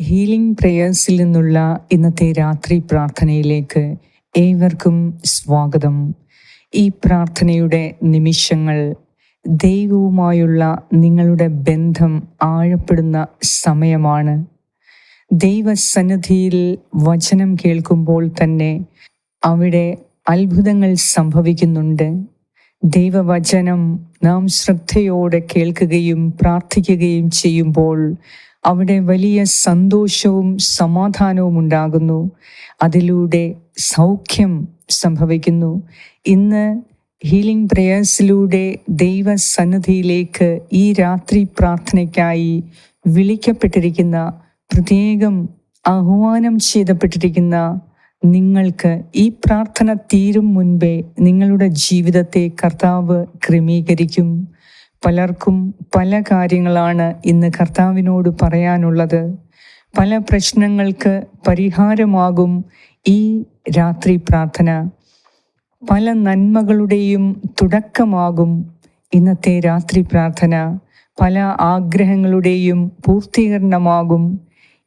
Healing പ്രേയേഴ്സിൽ നിന്നുള്ള ഇന്നത്തെ രാത്രി പ്രാർത്ഥനയിലേക്ക് ഏവർക്കും സ്വാഗതം. ഈ പ്രാർത്ഥനയുടെ നിമിഷങ്ങൾ ദൈവവുമായുള്ള നിങ്ങളുടെ ബന്ധം ആഴപ്പെടുന്ന സമയമാണ്. ദൈവസന്നിധിയിൽ വചനം കേൾക്കുമ്പോൾ തന്നെ അവിടെ അത്ഭുതങ്ങൾ സംഭവിക്കുന്നുണ്ട്. ദൈവവചനം നാം ശ്രദ്ധയോടെ കേൾക്കുകയും പ്രാർത്ഥിക്കുകയും ചെയ്യുമ്പോൾ അവിടെ വലിയ സന്തോഷവും സമാധാനവും ഉണ്ടാകുന്നു. അതിലൂടെ സൗഖ്യം സംഭവിക്കുന്നു. ഇന്ന് ഹീലിംഗ് പ്രേയേഴ്സിലൂടെ ദൈവസന്നിധിയിലേക്ക് ഈ രാത്രി പ്രാർത്ഥനയ്ക്കായി വിളിക്കപ്പെട്ടിരിക്കുന്ന പ്രത്യേകം ആഹ്വാനം ചെയ്തപ്പെട്ടിരിക്കുന്ന നിങ്ങൾക്ക് ഈ പ്രാർത്ഥന തീരും മുൻപേ നിങ്ങളുടെ ജീവിതത്തെ കർത്താവ് ക്രമീകരിക്കും. പലർക്കും പല കാര്യങ്ങളാണ് ഇന്ന് കർത്താവിനോട് പറയാനുള്ളത്. പല പ്രശ്നങ്ങൾക്ക് പരിഹാരമാകും ഈ രാത്രി പ്രാർത്ഥന. പല നന്മകളുടെയും തുടക്കമാകും ഇന്നത്തെ രാത്രി പ്രാർത്ഥന. പല ആഗ്രഹങ്ങളുടെയും പൂർത്തീകരണമാകും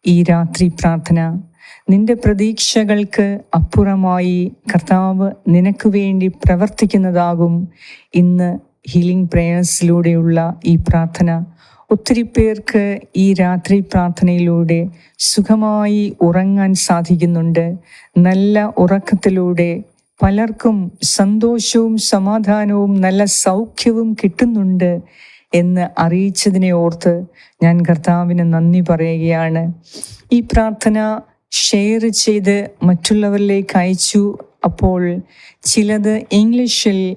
ഈ രാത്രി പ്രാർത്ഥന. നിന്റെ പ്രതീക്ഷകൾക്ക് അപ്പുറമായി കർത്താവ് നിനക്ക് വേണ്ടി പ്രവർത്തിക്കുന്നതാകും ഇന്ന് ഹീലിംഗ് പ്രേയേഴ്സിലൂടെയുള്ള ഈ പ്രാർത്ഥന. ഒത്തിരി പേർക്ക് ഈ രാത്രി പ്രാർത്ഥനയിലൂടെ സുഖമായി ഉറങ്ങാൻ സാധിക്കുന്നുണ്ട്. നല്ല ഉറക്കത്തിലൂടെ പലർക്കും സന്തോഷവും സമാധാനവും നല്ല സൗഖ്യവും കിട്ടുന്നുണ്ട് എന്ന് അറിയിച്ചതിനെ ഓർത്ത് ഞാൻ കർത്താവിന് നന്ദി പറയുകയാണ്. ഈ പ്രാർത്ഥന ഷെയർ ചെയ്ത് മറ്റുള്ളവരിലേക്ക് അയച്ചു. അപ്പോൾ ചിലത് ഇംഗ്ലീഷിൽ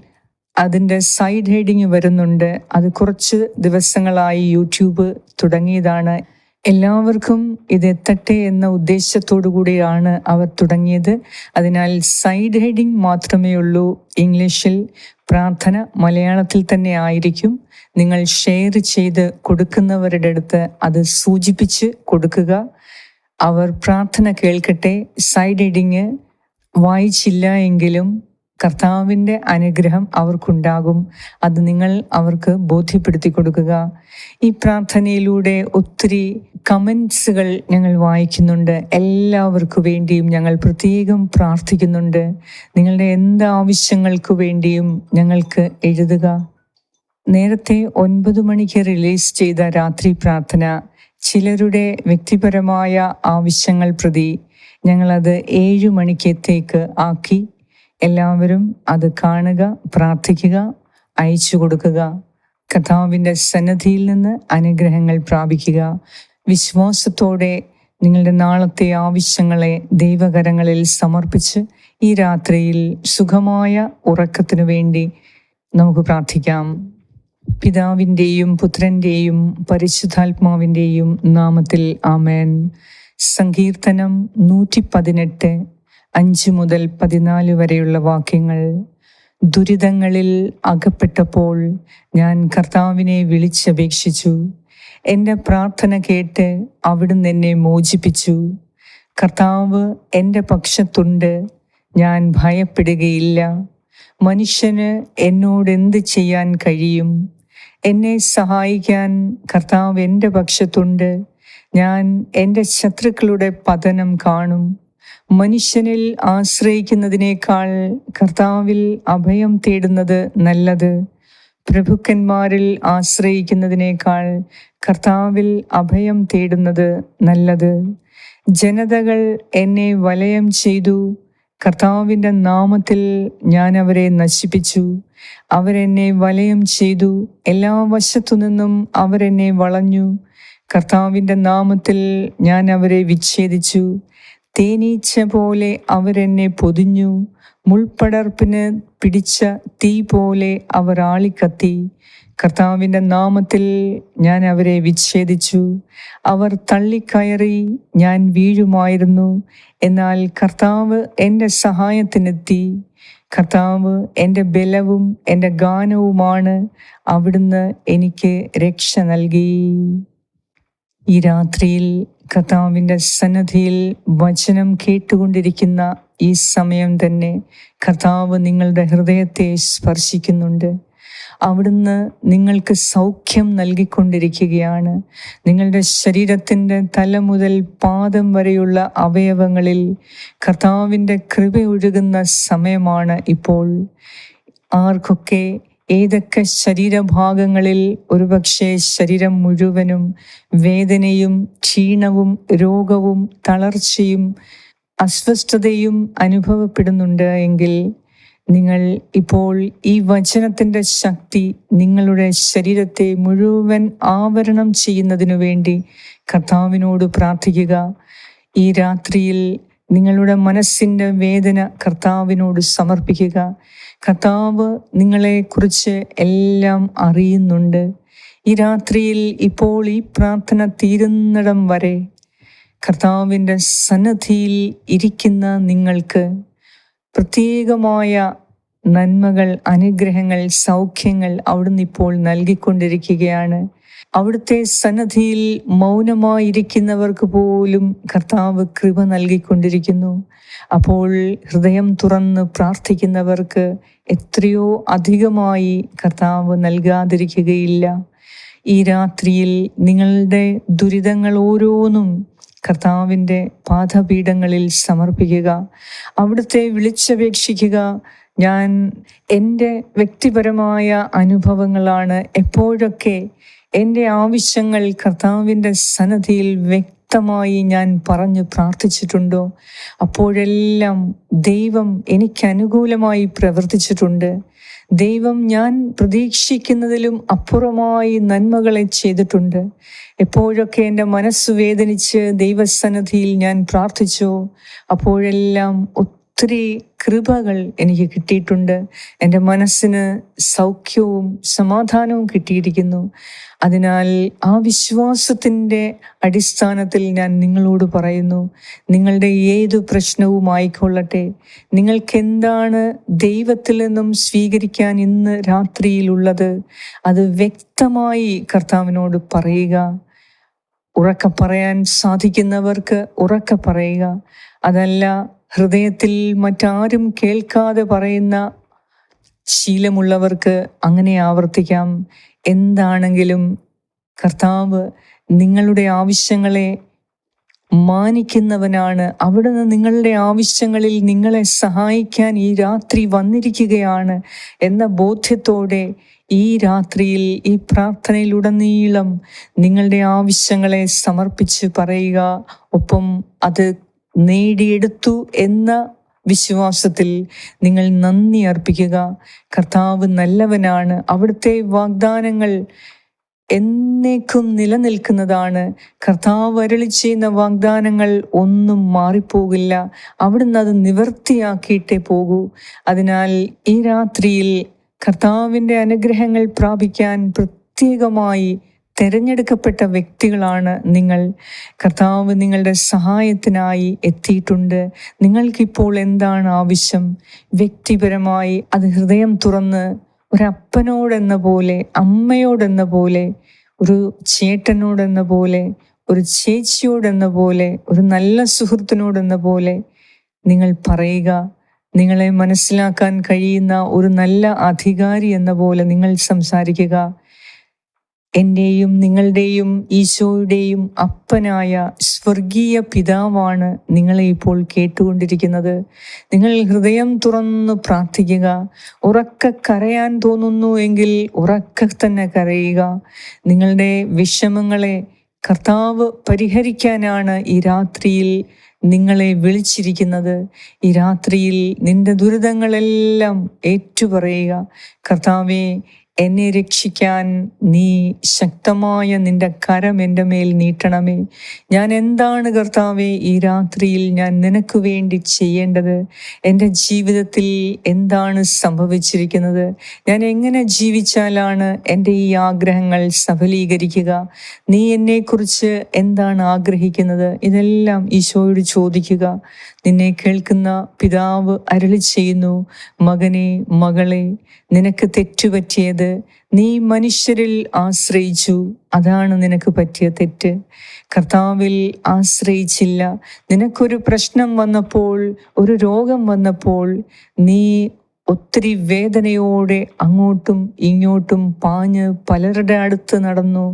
അതിന്റെ സൈഡ് ഹെഡിങ് വരുന്നുണ്ട്. അത് കുറച്ച് ദിവസങ്ങളായി യൂട്യൂബ് തുടങ്ങിയതാണ്. എല്ലാവർക്കും ഇത് എത്തട്ടെ എന്ന ഉദ്ദേശത്തോടു കൂടിയാണ് അവർ തുടങ്ങിയത്. അതിനാൽ സൈഡ് ഹെഡിങ് മാത്രമേ ഉള്ളൂ. ഇംഗ്ലീഷിൽ പ്രാർത്ഥന മലയാളത്തിൽ തന്നെ ആയിരിക്കും. നിങ്ങൾ ഷെയർ ചെയ്ത് കൊടുക്കുന്നവരുടെ അടുത്ത് അത് സൂചിപ്പിച്ച് കൊടുക്കുക. അവർ പ്രാർത്ഥന കേൾക്കട്ടെ. സൈഡ് ഹെഡിങ് വായിച്ചില്ല എങ്കിലും കർത്താവിന്റെ അനുഗ്രഹം അവർക്കുണ്ടാകും. അത് നിങ്ങൾ അവർക്ക് ബോധ്യപ്പെടുത്തി കൊടുക്കുക. ഈ പ്രാർത്ഥനയിലൂടെ ഒത്തിരി കമൻസുകൾ ഞങ്ങൾ വായിക്കുന്നുണ്ട്. എല്ലാവർക്കു വേണ്ടിയും ഞങ്ങൾ പ്രത്യേകം പ്രാർത്ഥിക്കുന്നുണ്ട്. നിങ്ങളുടെ എന്ത് ആവശ്യങ്ങൾക്ക് വേണ്ടിയും ഞങ്ങൾക്ക് എഴുതുക. നേരത്തെ ഒൻപത് മണിക്ക് റിലീസ് ചെയ്ത രാത്രി പ്രാർത്ഥന ചിലരുടെ വ്യക്തിപരമായ ആവശ്യങ്ങൾ പ്രതി ഞങ്ങളത് ഏഴു മണിക്കത്തേക്ക് ആക്കി. എല്ലാവരും അത് കാണുക പ്രാർത്ഥിക്കുക അയച്ചു കൊടുക്കുക. കഥാവിന്റെ സന്നദ്ധിയിൽ നിന്ന് അനുഗ്രഹങ്ങൾ പ്രാപിക്കുക. വിശ്വാസത്തോടെ നിങ്ങളുടെ നാളത്തെ ആവശ്യങ്ങളെ ദൈവകരങ്ങളിൽ സമർപ്പിച്ച് ഈ രാത്രിയിൽ സുഖമായ ഉറക്കത്തിനു വേണ്ടി നമുക്ക് പ്രാർത്ഥിക്കാം. പിതാവിന്റെയും പുത്രന്റെയും പരിശുദ്ധാത്മാവിന്റെയും നാമത്തിൽ ആമേൻ. സങ്കീർത്തനം നൂറ്റി പതിനെട്ട് അഞ്ച് മുതൽ പതിനാല് വരെയുള്ള വാക്യങ്ങൾ ദുരിതങ്ങളിൽ അകപ്പെട്ടപ്പോൾ ഞാൻ കർത്താവിനെ വിളിച്ചപേക്ഷിച്ചു. എന്റെ പ്രാർത്ഥന കേട്ട് അവിടുന്ന് എന്നെ മോചിപ്പിച്ചു. കർത്താവ് എന്റെ പക്ഷത്തുണ്ട് ഞാൻ ഭയപ്പെടുകയില്ല. മനുഷ്യന് എന്നോട് എന്ത് ചെയ്യാൻ കഴിയും? എന്നെ സഹായിക്കാൻ കർത്താവ് എന്റെ പക്ഷത്തുണ്ട് ഞാൻ എന്റെ ശത്രുക്കളുടെ പതനം കാണും. മനുഷ്യനിൽ ആശ്രയിക്കുന്നതിനേക്കാൾ കർത്താവിൽ അഭയം തേടുന്നത് നല്ലത്. പ്രഭുക്കന്മാരിൽ ആശ്രയിക്കുന്നതിനേക്കാൾ കർത്താവിൽ അഭയം തേടുന്നത് നല്ലത്. ജനതകൾ എന്നെ വലയം ചെയ്തു. കർത്താവിന്റെ നാമത്തിൽ ഞാൻ അവരെ നശിപ്പിച്ചു. അവരെന്നെ വലയം ചെയ്തു. എല്ലാ വശത്തു നിന്നും അവരെന്നെ വളഞ്ഞു. കർത്താവിന്റെ നാമത്തിൽ ഞാൻ അവരെ വിച്ഛേദിച്ചു. തേനീച്ച പോലെ അവരെന്നെ പൊതിഞ്ഞു. മുൾപ്പടർപ്പിന് പിടിച്ച തീ പോലെ അവർ ആളിക്കത്തി. കർത്താവിന്റെ നാമത്തിൽ ഞാൻ അവരെ വിച്ഛേദിച്ചു. അവർ തള്ളിക്കയറി ഞാൻ വീഴുമായിരുന്നു. എന്നാൽ കർത്താവ് എന്റെ സഹായത്തിനെത്തി. കർത്താവ് എന്റെ ബലവും എന്റെ ഗാനവുമാണ് അവിടുന്ന് എനിക്ക് രക്ഷ നൽകി. ഈ രാത്രിയിൽ കർത്താവിന്റെ സന്നദ്ധിയിൽ വചനം കേട്ടുകൊണ്ടിരിക്കുന്ന ഈ സമയം തന്നെ കർത്താവ് നിങ്ങളുടെ ഹൃദയത്തെ സ്പർശിക്കുന്നുണ്ട്. അവിടുന്ന് നിങ്ങൾക്ക് സൗഖ്യം നൽകിക്കൊണ്ടിരിക്കുകയാണ്. നിങ്ങളുടെ ശരീരത്തിന്റെ തല മുതൽ പാദം വരെയുള്ള അവയവങ്ങളിൽ കർത്താവിന്റെ കൃപ ഒഴുകുന്ന സമയമാണ് ഇപ്പോൾ. ആർക്കൊക്കെ ഏതൊക്കെ ശരീരഭാഗങ്ങളിൽ ഒരുപക്ഷെ ശരീരം മുഴുവനും വേദനയും ക്ഷീണവും രോഗവും തളർച്ചയും അസ്വസ്ഥതയും അനുഭവപ്പെടുന്നുണ്ട് എങ്കിൽ നിങ്ങൾ ഇപ്പോൾ ഈ വചനത്തിന്റെ ശക്തി നിങ്ങളുടെ ശരീരത്തെ മുഴുവൻ ആവരണം ചെയ്യുന്നതിനു വേണ്ടി കർത്താവിനോട് പ്രാർത്ഥിക്കുക. ഈ രാത്രിയിൽ നിങ്ങളുടെ മനസ്സിന്റെ വേദന കർത്താവിനോട് സമർപ്പിക്കുക. കർത്താവ് നിങ്ങളെക്കുറിച്ച് എല്ലാം അറിയുന്നുണ്ട്. ഈ രാത്രിയിൽ ഇപ്പോൾ ഈ പ്രാർത്ഥന തീരുന്നിടം വരെ കർത്താവിന്റെ സന്നദ്ധിയിൽ ഇരിക്കുന്ന നിങ്ങൾക്ക് പ്രത്യേകമായ നന്മകൾ അനുഗ്രഹങ്ങൾ സൗഖ്യങ്ങൾ അവിടുന്ന് ഇപ്പോൾ നൽകിക്കൊണ്ടിരിക്കുകയാണ്. അവിടുത്തെ സന്നദ്ധിയിൽ മൗനമായിരിക്കുന്നവർക്ക് പോലും കർത്താവ് കൃപ നൽകിക്കൊണ്ടിരിക്കുന്നു. അപ്പോൾ ഹൃദയം തുറന്ന് പ്രാർത്ഥിക്കുന്നവർക്ക് എത്രയോ അധികമായി കർത്താവ് നൽകാതിരിക്കുകയില്ല. ഈ രാത്രിയിൽ നിങ്ങളുടെ ദുരിതങ്ങൾ ഓരോന്നും കർത്താവിന്റെ പാദപീഠങ്ങളിൽ സമർപ്പിക്കുക. അവിടുത്തെ വിളിച്ചപേക്ഷിക്കുക. ഞാൻ എന്റെ വ്യക്തിപരമായ അനുഭവങ്ങളാണ് എപ്പോഴൊക്കെ എന്റെ ആവശ്യങ്ങൾ കർത്താവിന്റെ സന്നദ്ധിയിൽ വ്യക്തമായി ഞാൻ പറഞ്ഞു പ്രാർത്ഥിച്ചിട്ടുണ്ടോ? അപ്പോഴെല്ലാം ദൈവം എനിക്ക് അനുകൂലമായി പ്രവർത്തിച്ചിട്ടുണ്ട്. ദൈവം ഞാൻ പ്രതീക്ഷിക്കുന്നതിലും അപ്പുറമായി നന്മകളെ ചെയ്തിട്ടുണ്ട്. എപ്പോഴൊക്കെ എന്റെ മനസ്സ് വേദനിച്ച് ദൈവസന്നിധിയിൽ ഞാൻ പ്രാർത്ഥിച്ചോ അപ്പോഴെല്ലാം ഒത്തിരി കൃപകൾ എനിക്ക് കിട്ടിയിട്ടുണ്ട്. എന്റെ മനസ്സിന് സൗഖ്യവും സമാധാനവും കിട്ടിയിരിക്കുന്നു. അതിനാൽ ആ വിശ്വാസത്തിന്റെ അടിസ്ഥാനത്തിൽ ഞാൻ നിങ്ങളോട് പറയുന്നു നിങ്ങളുടെ ഏതു പ്രശ്നവും ആയിക്കൊള്ളട്ടെ നിങ്ങൾക്കെന്താണ് ദൈവത്തിൽ നിന്നും സ്വീകരിക്കാൻ ഇന്ന് രാത്രിയിലുള്ളത് അത് വ്യക്തമായി കർത്താവിനോട് പറയുക. ഉറക്ക പറയാൻ സാധിക്കുന്നവർക്ക് ഉറക്ക പറയുക. അതല്ല ഹൃദയത്തിൽ മറ്റാരും കേൾക്കാതെ പറയുന്ന ശീലമുള്ളവർക്ക് അങ്ങനെ ആവർത്തിക്കാം. എന്താണെങ്കിലും കർത്താവ് നിങ്ങളുടെ ആവശ്യങ്ങളെ മാനിക്കുന്നവനാണ്. അവിടുന്ന് നിങ്ങളുടെ ആവശ്യങ്ങളിൽ നിങ്ങളെ സഹായിക്കാൻ ഈ രാത്രി വന്നിരിക്കുകയാണ് എന്ന ബോധ്യത്തോടെ ഈ രാത്രിയിൽ ഈ പ്രാർത്ഥനയിലുടനീളം നിങ്ങളുടെ ആവശ്യങ്ങളെ സമർപ്പിച്ച് പറയുക. ഒപ്പം അത് നേടിയെടുത്തു എന്ന വിശ്വാസത്തിൽ നിങ്ങൾ നന്ദി അർപ്പിക്കുക. കർത്താവ് നല്ലവനാണ്. അവിടുത്തെ വാഗ്ദാനങ്ങൾ എന്നേക്കും നിലനിൽക്കുന്നതാണ്. കർത്താവ് അരളി ചെയ്യുന്ന വാഗ്ദാനങ്ങൾ ഒന്നും മാറിപ്പോകില്ല. അവിടുന്ന് അത് നിവർത്തിയാക്കിയിട്ടേ പോകൂ. അതിനാൽ ഈ രാത്രിയിൽ കർത്താവിന്റെ അനുഗ്രഹങ്ങൾ പ്രാപിക്കാൻ പ്രത്യേകമായി തിരഞ്ഞെടുക്കപ്പെട്ട വ്യക്തികളാണ് നിങ്ങൾ. കർത്താവ് നിങ്ങളുടെ സഹായത്തിനായി എത്തിയിട്ടുണ്ട്. നിങ്ങൾക്കിപ്പോൾ എന്താണ് ആവശ്യം? വ്യക്തിപരമായി അത് ഹൃദയം തുറന്ന് ഒരപ്പനോടെന്ന പോലെ അമ്മയോടെന്ന പോലെ ഒരു ചേട്ടനോടെന്ന പോലെ ഒരു ചേച്ചിയോടെന്ന പോലെ ഒരു നല്ല സുഹൃത്തിനോടെന്ന പോലെ നിങ്ങൾ പറയുക. നിങ്ങളെ മനസ്സിലാക്കാൻ കഴിയുന്ന ഒരു നല്ല അധികാരി എന്ന പോലെ നിങ്ങൾ സംസാരിക്കുക. എന്റെയും നിങ്ങളുടെയും ഈശോയുടെയും അപ്പനായ സ്വർഗീയ പിതാവാണ് നിങ്ങളെ ഇപ്പോൾ കേട്ടുകൊണ്ടിരിക്കുന്നത്. നിങ്ങൾ ഹൃദയം തുറന്ന് പ്രാർത്ഥിക്കുക. ഉറക്ക കരയാൻ തോന്നുന്നു എങ്കിൽ ഉറക്ക തന്നെ കരയുക. നിങ്ങളുടെ വിഷമങ്ങളെ കർത്താവ് പരിഹരിക്കാനാണ് ഈ രാത്രിയിൽ നിങ്ങളെ വിളിച്ചിരിക്കുന്നത്. ഈ രാത്രിയിൽ നിന്റെ ദുരിതങ്ങളെല്ലാം ഏറ്റുപറയുക. കർത്താവെ എന്നെ രക്ഷിക്കാൻ നീ ശക്തമായ നിന്റെ കരം എന്റെ മേൽ നീട്ടണമേ. ഞാൻ എന്താണ് കർത്താവെ ഈ രാത്രിയിൽ ഞാൻ നിനക്ക് വേണ്ടി ചെയ്യേണ്ടത്? എന്റെ ജീവിതത്തിൽ എന്താണ് സംഭവിച്ചിരിക്കുന്നത്? ഞാൻ എങ്ങനെ ജീവിച്ചാലാണ് എന്റെ ഈ ആഗ്രഹങ്ങൾ സഫലീകരിക്കുക? നീ എന്നെക്കുറിച്ച് എന്താണ് ആഗ്രഹിക്കുന്നത്? ഇതെല്ലാം ഈശോയോട് ചോദിക്കുക. നിന്നെ കേൾക്കുന്ന പിതാവ് അരളി ചെയ്യുന്നു. മകനെ മകളെ നിനക്ക് തെറ്റുപറ്റിയത് നീ മനുഷ്യരിൽ ആശ്രയിച്ചു. അതാണ് നിനക്ക് പറ്റിയ തെറ്റ്. കർത്താവിൽ ആശ്രയിച്ചില്ല. നിനക്കൊരു പ്രശ്നം വന്നപ്പോൾ ഒരു രോഗം വന്നപ്പോൾ നീ ഒത്തിരി വേദനയോടെ അങ്ങോട്ടും ഇങ്ങോട്ടും പാഞ്ഞ് പലരുടെ അടുത്ത് നടന്നു.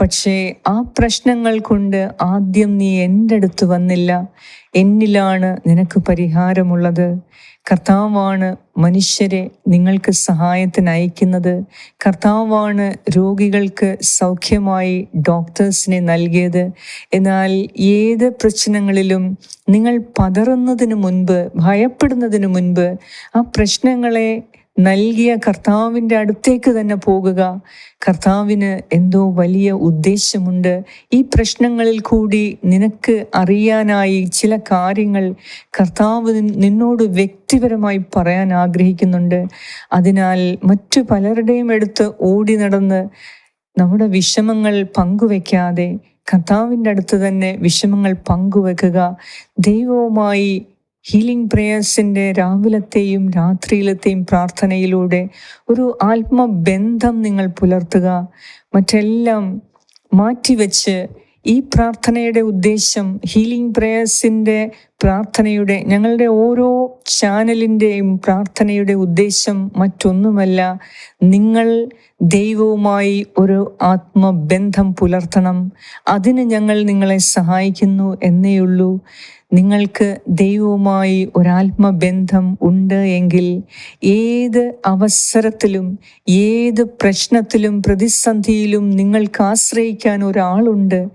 പക്ഷേ ആ പ്രശ്നങ്ങൾ കൊണ്ട് ആദ്യം നീ എന്റെ അടുത്ത് വന്നില്ല. എന്നിലാണ് നിനക്ക് പരിഹാരമുള്ളത്. കർത്താവാണ് മനുഷ്യരെ നിങ്ങൾക്ക് സഹായത്തിന് അയക്കുന്നത്. കർത്താവാണ് രോഗികൾക്ക് സൗഖ്യമായി ഡോക്ടേഴ്സിനെ നൽകിയത്. എന്നാൽ ഏത് പ്രശ്നങ്ങളിലും നിങ്ങൾ പതറുന്നതിന് മുൻപ് ഭയപ്പെടുന്നതിന് മുൻപ് ആ പ്രശ്നങ്ങളെ നൽകിയ കർത്താവിന്റെ അടുത്തേക്ക് തന്നെ പോകുക. കർത്താവിന് എന്തോ വലിയ ഉദ്ദേശമുണ്ട്. ഈ പ്രശ്നങ്ങളിൽ കൂടി നിനക്ക് അറിയാനായി ചില കാര്യങ്ങൾ കർത്താവ് നിന്നോട് വ്യക്തിപരമായി പറയാൻ ആഗ്രഹിക്കുന്നുണ്ട്. അതിനാൽ മറ്റു പലരുടെയും എടുത്ത് ഓടി നടന്ന് നമ്മുടെ വിഷമങ്ങൾ പങ്കുവെക്കാതെ കർത്താവിന്റെ അടുത്ത് തന്നെ വിഷമങ്ങൾ പങ്കുവെക്കുക. ദൈവവുമായി ഹീലിംഗ് പ്രേയേഴ്സിന്റെ രാവിലത്തെയും രാത്രിയിലത്തെയും പ്രാർത്ഥനയിലൂടെ ഒരു ആത്മബന്ധം നിങ്ങൾ പുലർത്തുക. മറ്റെല്ലാം മാറ്റിവെച്ച് ഈ പ്രാർത്ഥനയുടെ ഉദ്ദേശം ഹീലിംഗ് പ്രേയേഴ്സിന്റെ പ്രാർത്ഥനയുടെ ഞങ്ങളുടെ ഓരോ ചാനലിന്റെയും പ്രാർത്ഥനയുടെ ഉദ്ദേശം മറ്റൊന്നുമല്ല നിങ്ങൾ ദൈവവുമായി ഒരു ആത്മബന്ധം പുലർത്തണം. അതിന് ഞങ്ങൾ നിങ്ങളെ സഹായിക്കുന്നു എന്നേയുള്ളൂ. നിങ്ങൾക്ക് ദൈവവുമായി ഒരാത്മബന്ധം ഉണ്ട് എങ്കിൽ ഏത് അവസരത്തിലും ഏത് പ്രശ്നത്തിലും പ്രതിസന്ധിയിലും നിങ്ങൾക്ക് ആശ്രയിക്കാൻ ഒരാളുണ്ട്.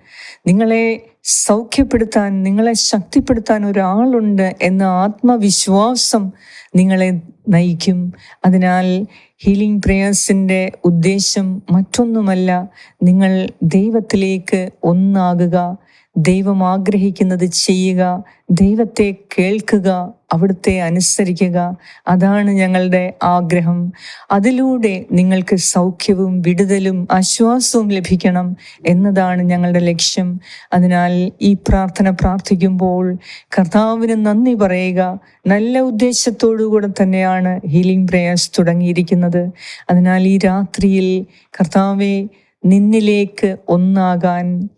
നിങ്ങളെ സൗഖ്യപ്പെടുത്താൻ നിങ്ങളെ ശക്തിപ്പെടുത്താൻ ഒരാളുണ്ട് എന്ന ആത്മവിശ്വാസം നിങ്ങളെ നയിക്കും. അതിനാൽ ഹീലിംഗ് പ്രേയേഴ്സിന്റെ ഉദ്ദേശം മറ്റൊന്നുമല്ല. നിങ്ങൾ ദൈവത്തിലേക്ക് ഒന്നാകുക. ദൈവം ആഗ്രഹിക്കുന്നത് ചെയ്യുക ദൈവത്തെ കേൾക്കുക അവിടുത്തെ അനുസരിക്കുക. അതാണ് ഞങ്ങളുടെ ആഗ്രഹം. അതിലൂടെ നിങ്ങൾക്ക് സൗഖ്യവും വിടുതലും ആശ്വാസവും ലഭിക്കണം എന്നതാണ് ഞങ്ങളുടെ ലക്ഷ്യം. അതിനാൽ ഈ പ്രാർത്ഥന പ്രാർത്ഥിക്കുമ്പോൾ കർത്താവിന് നന്ദി പറയുക. നല്ല ഉദ്ദേശത്തോടു കൂടെ തന്നെയാണ് ഹീലിംഗ് പ്രേയേഴ്സ് തുടങ്ങിയിരിക്കുന്നത്. അതിനാൽ ഈ രാത്രിയിൽ കർത്താവെ നിന്നിലേക്ക് ഒന്നാകാൻ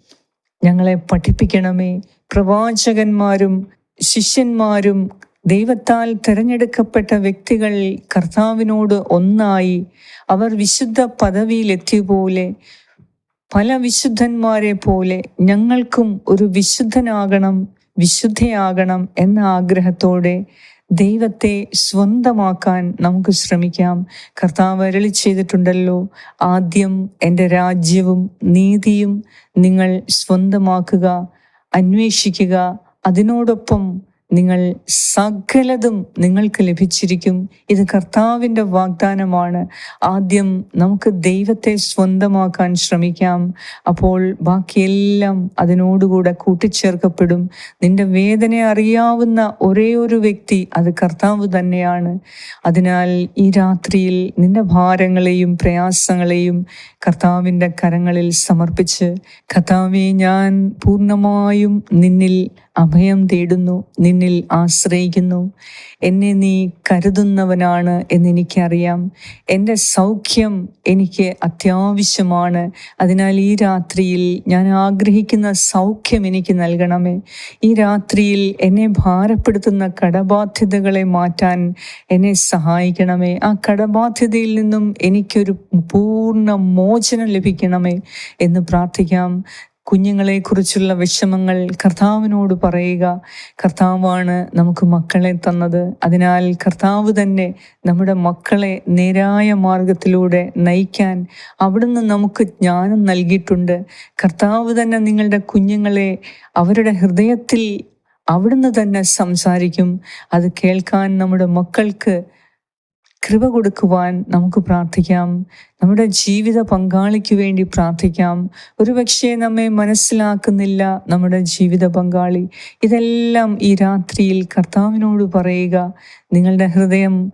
ഞങ്ങളെ പഠിപ്പിക്കണമേ. പ്രവാചകന്മാരും ശിഷ്യന്മാരും ദൈവത്താൽ തിരഞ്ഞെടുക്കപ്പെട്ട വ്യക്തികൾ കർത്താവിനോട് ഒന്നായി അവർ വിശുദ്ധ പദവിയിലെത്തിയപോലെ പല വിശുദ്ധന്മാരെ പോലെ ഞങ്ങൾക്കും ഒരു വിശുദ്ധനാകണം വിശുദ്ധയാകണം എന്ന ആഗ്രഹത്തോടെ ദൈവത്തെ സ്വന്തമാക്കാൻ നമുക്ക് ശ്രമിക്കാം. കർത്താവ് അരളി ചെയ്തിട്ടുണ്ടല്ലോ. ആദ്യം എന്റെ രാജ്യവും നീതിയും നിങ്ങൾ സ്വന്തമാക്കുക അന്വേഷിക്കുക. അതിനോടൊപ്പം നിങ്ങൾ സകലതും നിങ്ങൾക്ക് ലഭിച്ചിരിക്കും. ഇത് കർത്താവിന്റെ വാഗ്ദാനമാണ്. ആദ്യം നമുക്ക് ദൈവത്തെ സ്വന്തമാക്കാൻ ശ്രമിക്കാം. അപ്പോൾ ബാക്കിയെല്ലാം അതിനോടുകൂടെ കൂട്ടിച്ചേർക്കപ്പെടും. നിന്റെ വേദന അറിയാവുന്ന ഒരേ ഒരു വ്യക്തി അത് കർത്താവ് തന്നെയാണ്. അതിനാൽ ഈ രാത്രിയിൽ നിന്റെ ഭാരങ്ങളെയും പ്രയാസങ്ങളെയും കർത്താവിന്റെ കരങ്ങളിൽ സമർപ്പിച്ച് കർത്താവെ ഞാൻ പൂർണമായും നിന്നിൽ അഭയം തേടുന്നു നിന്നിൽ ആശ്രയിക്കുന്നു. എന്നെ നീ കരുതുന്നവനാണ് എന്നെനിക്കറിയാം. എന്റെ സൗഖ്യം എനിക്ക് അത്യാവശ്യമാണ്. അതിനാൽ ഈ രാത്രിയിൽ ഞാൻ ആഗ്രഹിക്കുന്ന സൗഖ്യം എനിക്ക് നൽകണമേ. ഈ രാത്രിയിൽ എന്നെ ഭാരപ്പെടുത്തുന്ന കടബാധ്യതകളെ മാറ്റാൻ എന്നെ സഹായിക്കണമേ. ആ കടബാധ്യതയിൽ നിന്നും എനിക്കൊരു പൂർണ മോചനം ലഭിക്കണമേ എന്ന് പ്രാർത്ഥിക്കാം. കുഞ്ഞുങ്ങളെ കുറിച്ചുള്ള വിഷമങ്ങൾ കർത്താവിനോട് പറയുക. കർത്താവാണ് നമുക്ക് മക്കളെ തന്നത്. അതിനാൽ കർത്താവ് തന്നെ നമ്മുടെ മക്കളെ നേരായ മാർഗത്തിലൂടെ നയിക്കാൻ അവിടുന്ന് നമുക്ക് ജ്ഞാനം നൽകിയിട്ടുണ്ട്. കർത്താവ് തന്നെ നിങ്ങളുടെ കുഞ്ഞുങ്ങളെ അവരുടെ ഹൃദയത്തിൽ അവിടുന്ന് തന്നെ സംസാരിക്കും. അത് കേൾക്കാൻ നമ്മുടെ മക്കൾക്ക് കൃപ കൊടുക്കുവാൻ നമുക്ക് പ്രാർത്ഥിക്കാം. നമ്മുടെ ജീവിത പങ്കാളിക്ക് വേണ്ടി പ്രാർത്ഥിക്കാം. ഒരുപക്ഷെ നമ്മെ മനസ്സിലാക്കുന്നില്ല നമ്മുടെ ജീവിത പങ്കാളി. ഇതെല്ലാം ഈ രാത്രിയിൽ കർത്താവിനോട് പറയുക. നിങ്ങളുടെ ഹൃദയം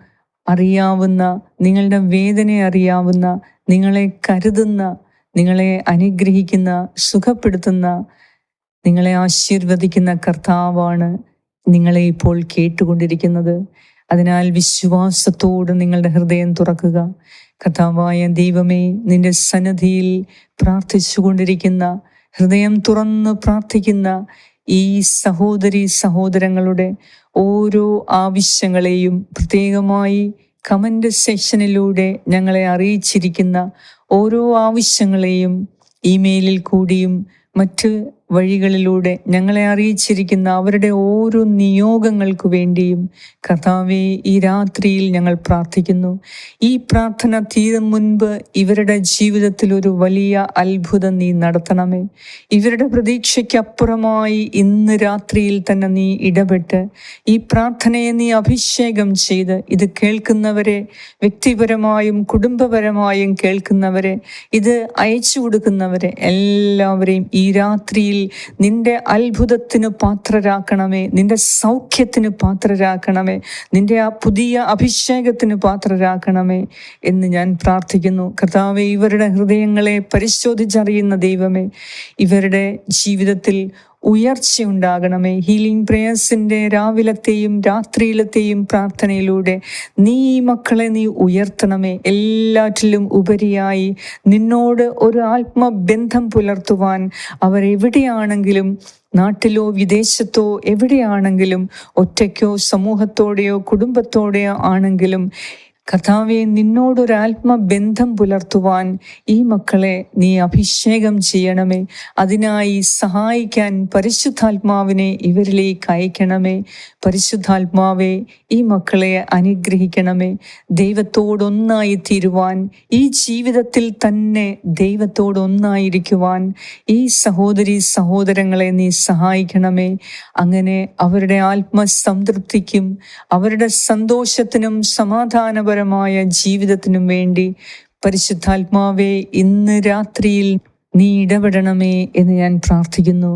അറിയാവുന്ന നിങ്ങളുടെ വേദന അറിയാവുന്ന നിങ്ങളെ കരുതുന്ന നിങ്ങളെ അനുഗ്രഹിക്കുന്ന സുഖപ്പെടുത്തുന്ന നിങ്ങളെ ആശീർവദിക്കുന്ന കർത്താവാണ് നിങ്ങളെ ഇപ്പോൾ കേട്ടുകൊണ്ടിരിക്കുന്നത്. അതിനാൽ വിശ്വാസത്തോട് നിങ്ങളുടെ ഹൃദയം തുറക്കുക. കഥാവായ ദൈവമേ നിന്റെ സന്നദ്ധിയിൽ പ്രാർത്ഥിച്ചുകൊണ്ടിരിക്കുന്ന ഹൃദയം തുറന്ന് പ്രാർത്ഥിക്കുന്ന ഈ സഹോദരി സഹോദരങ്ങളുടെ ഓരോ ആവശ്യങ്ങളെയും പ്രത്യേകമായി കമന്റ് സെക്ഷനിലൂടെ ഞങ്ങളെ അറിയിച്ചിരിക്കുന്ന ഓരോ ആവശ്യങ്ങളെയും ഇമെയിലിൽ കൂടിയും മറ്റ് വഴികളിലൂടെ ഞങ്ങളെ അറിയിച്ചിരിക്കുന്ന അവരുടെ ഓരോ നിയോഗങ്ങൾക്കു വേണ്ടിയും കർത്താവെ ഈ രാത്രിയിൽ ഞങ്ങൾ പ്രാർത്ഥിക്കുന്നു. ഈ പ്രാർത്ഥന തീരും മുൻപ് ഇവരുടെ ജീവിതത്തിൽ ഒരു വലിയ അത്ഭുതം നീ നടത്തണമേ. ഇവരുടെ പ്രതീക്ഷയ്ക്കപ്പുറമായി ഇന്ന് രാത്രിയിൽ തന്നെ നീ ഇടപെട്ട് ഈ പ്രാർത്ഥനയെ നീ അഭിഷേകം ചെയ്ത് ഇത് കേൾക്കുന്നവരെ വ്യക്തിപരമായും കുടുംബപരമായും കേൾക്കുന്നവരെ ഇത് അയച്ചു കൊടുക്കുന്നവരെ എല്ലാവരെയും ഈ രാത്രിയിൽ നിന്റെ അത്ഭുതത്തിന് പാത്രരാക്കണമേ നിന്റെ സൗഖ്യത്തിന് പാത്രരാക്കണമേ നിന്റെ ആ പുതിയ അഭിഷേകത്തിന് പാത്രരാക്കണമേ എന്ന് ഞാൻ പ്രാർത്ഥിക്കുന്നു. കർത്താവെ ഇവരുടെ ഹൃദയങ്ങളെ പരിശോധിച്ചറിയുന്ന ദൈവമേ ഇവരുടെ ജീവിതത്തിൽ ഉയർച്ചയുണ്ടാകണമേ. ഹീലിംഗ് പ്രേയേഴ്സിന്റെ രാവിലത്തെയും രാത്രിയിലത്തെയും പ്രാർത്ഥനയിലൂടെ നീ ഈ മക്കളെ നീ ഉയർത്തണമേ. എല്ലാറ്റിലും ഉപരിയായി നിന്നോട് ഒരു ആത്മബന്ധം പുലർത്തുവാൻ അവരെവിടെയാണെങ്കിലും നാട്ടിലോ വിദേശത്തോ എവിടെയാണെങ്കിലും ഒറ്റയ്ക്കോ സമൂഹത്തോടെയോ കുടുംബത്തോടെയോ ആണെങ്കിലും കർത്താവെ നിന്നോടൊരാത്മബന്ധം പുലർത്തുവാൻ ഈ മക്കളെ നീ അഭിഷേകം ചെയ്യണമേ. അതിനായി സഹായിക്കാൻ പരിശുദ്ധാത്മാവിനെ ഇവരിലേക്ക് അയക്കണമേ. പരിശുദ്ധാത്മാവെ ഈ മക്കളെ അനുഗ്രഹിക്കണമേ. ദൈവത്തോടൊന്നായി തീരുവാൻ ഈ ജീവിതത്തിൽ തന്നെ ദൈവത്തോടൊന്നായിരിക്കുവാൻ ഈ സഹോദരി സഹോദരങ്ങളെ നീ സഹായിക്കണമേ. അങ്ങനെ അവരുടെ ആത്മസംതൃപ്തിക്കും അവരുടെ സന്തോഷത്തിനും സമാധാനപരമായ ജീവിതത്തിനും വേണ്ടി പരിശുദ്ധാത്മാവെ ഇന്ന് രാത്രിയിൽ നീ ഇടപെടണമേ എന്ന് ഞാൻ പ്രാർത്ഥിക്കുന്നു.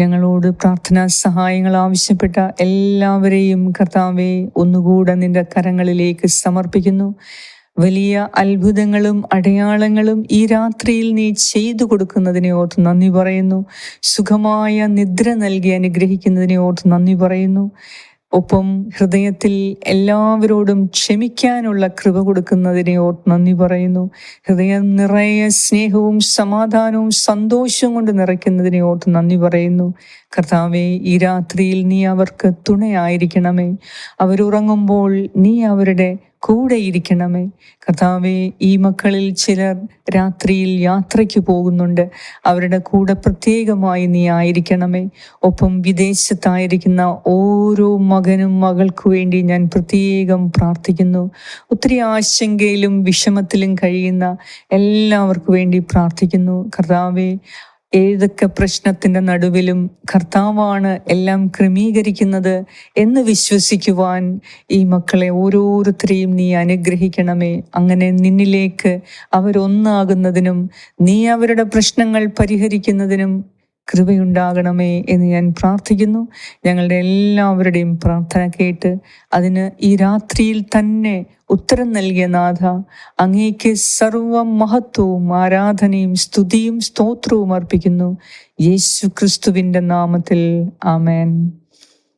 ഞങ്ങളോട് പ്രാർത്ഥനാ സഹായങ്ങൾ ആവശ്യപ്പെട്ട എല്ലാവരെയും കർത്താവെ ഒന്നുകൂടെ നിന്റെ കരങ്ങളിലേക്ക് സമർപ്പിക്കുന്നു. വലിയ അത്ഭുതങ്ങളും അടയാളങ്ങളും ഈ രാത്രിയിൽ നീ ചെയ്തു കൊടുക്കുന്നതിനെ ഓർത്ത് നന്ദി പറയുന്നു. സുഖമായ നിദ്ര നൽകി അനുഗ്രഹിക്കുന്നതിനെ ഓർത്ത് നന്ദി പറയുന്നു. ഒപ്പം ഹൃദയത്തിൽ എല്ലാവരോടും ക്ഷമിക്കാനുള്ള കൃപ കൊടുക്കുന്നതിനെ ഓർത്ത് നന്ദി പറയുന്നു. ഹൃദയം നിറയെ സ്നേഹവും സമാധാനവും സന്തോഷവും കൊണ്ട് നിറയ്ക്കുന്നതിനെ ഓർത്ത് നന്ദി പറയുന്നു. കർത്താവെ ഈ രാത്രിയിൽ നീ അവർക്ക് തുണയായിരിക്കണമേ. അവരുറങ്ങുമ്പോൾ നീ അവരുടെ കൂടെ ഇരിക്കണമേ കർത്താവെ ഈ മക്കളിൽ ചിലർ രാത്രിയിൽ യാത്രയ്ക്ക് പോകുന്നുണ്ട്. അവരുടെ കൂടെ പ്രത്യേകമായി നീ ആയിരിക്കണമേ. ഒപ്പം വിദേശത്തായിരിക്കുന്ന ഓരോ മകനും മകൾക്കു വേണ്ടി ഞാൻ പ്രത്യേകം പ്രാർത്ഥിക്കുന്നു. ഒത്തിരി ആശങ്കയിലും വിഷമത്തിലും കഴിയുന്ന എല്ലാവർക്കു വേണ്ടി പ്രാർത്ഥിക്കുന്നു. കർത്താവെ ഏതൊക്കെ പ്രശ്നത്തിന്റെ നടുവിലും കർത്താവാണ് എല്ലാം ക്രമീകരിക്കുന്നത് എന്ന് വിശ്വസിക്കുവാൻ ഈ മക്കളെ ഓരോരുത്തരെയും നീ അനുഗ്രഹിക്കണമേ. അങ്ങനെ നിന്നിലേക്ക് അവരൊന്നാകുന്നതിനും നീ അവരുടെ പ്രശ്നങ്ങൾ പരിഹരിക്കുന്നതിനും കൃപയുണ്ടാകണമേ എന്ന് ഞാൻ പ്രാർത്ഥിക്കുന്നു. ഞങ്ങളുടെ എല്ലാവരുടെയും പ്രാർത്ഥന കേട്ട് അതിന് ഈ രാത്രിയിൽ തന്നെ ഉത്തരം നൽകിയ നാഥ അങ്ങേക്ക് സർവ മഹത്വവും ആരാധനയും സ്തുതിയും സ്തോത്രവും അർപ്പിക്കുന്നു. യേശു ക്രിസ്തുവിന്റെ നാമത്തിൽ ആമേൻ.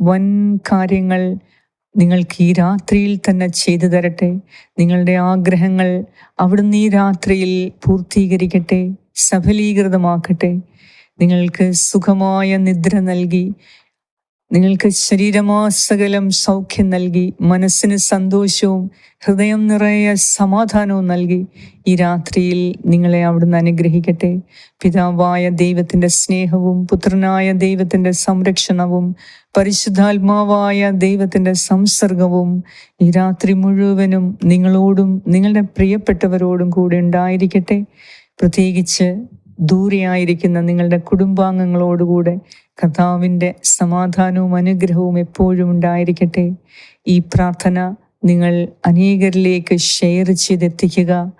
വൻ കാര്യങ്ങൾ നിങ്ങൾക്ക് ഈ രാത്രിയിൽ തന്നെ ചെയ്തു തരട്ടെ. നിങ്ങളുടെ ആഗ്രഹങ്ങൾ അവിടുന്ന് ഈ രാത്രിയിൽ പൂർത്തീകരിക്കട്ടെ സഫലീകൃതമാക്കട്ടെ. നിങ്ങൾക്ക് സുഖമായ നിദ്ര നൽകി നിങ്ങൾക്ക് ശരീരമാസകലം സൗഖ്യം നൽകി മനസ്സിന് സന്തോഷവും ഹൃദയം നിറയെ സമാധാനവും നൽകി ഈ രാത്രിയിൽ നിങ്ങളെ അവിടുന്ന് അനുഗ്രഹിക്കട്ടെ. പിതാവായ ദൈവത്തിന്റെ സ്നേഹവും പുത്രനായ ദൈവത്തിന്റെ സംരക്ഷണവും പരിശുദ്ധാത്മാവായ ദൈവത്തിന്റെ സംസർഗവും ഈ രാത്രി മുഴുവനും നിങ്ങളോടും നിങ്ങളുടെ പ്രിയപ്പെട്ടവരോടും കൂടെ ഉണ്ടായിരിക്കട്ടെ. പ്രത്യേകിച്ച് ദൂരെയായിരിക്കുന്ന നിങ്ങളുടെ കുടുംബാംഗങ്ങളോടുകൂടെ കർത്താവിന്റെ സമാധാനവും അനുഗ്രഹവും എപ്പോഴും ഉണ്ടായിരിക്കട്ടെ. ഈ പ്രാർത്ഥന നിങ്ങൾ അനേകരിലേക്ക് ഷെയർ ചെയ്തെത്തിക്കുക.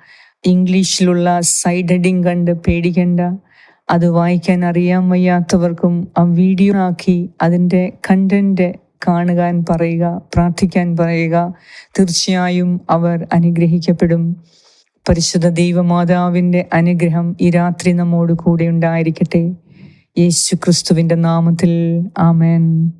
ഇംഗ്ലീഷിലുള്ള സൈഡ് ഹെഡിങ് കണ്ട് പേടിക്കണ്ട. അത് വായിക്കാൻ അറിയാൻ വയ്യാത്തവർക്കും ആ വീഡിയോ ആക്കി അതിന്റെ കണ്ടന്റ് കാണുവാൻ പറയുക പ്രാർത്ഥിക്കാൻ പറയുക. തീർച്ചയായും അവർ അനുഗ്രഹിക്കപ്പെടും. പരിശുദ്ധ ദൈവമാതാവിന്റെ അനുഗ്രഹം ഈ രാത്രി നമ്മോട് കൂടെ ഉണ്ടായിരിക്കട്ടെ. യേശു ക്രിസ്തുവിന്റെ നാമത്തിൽ. ആമേൻ.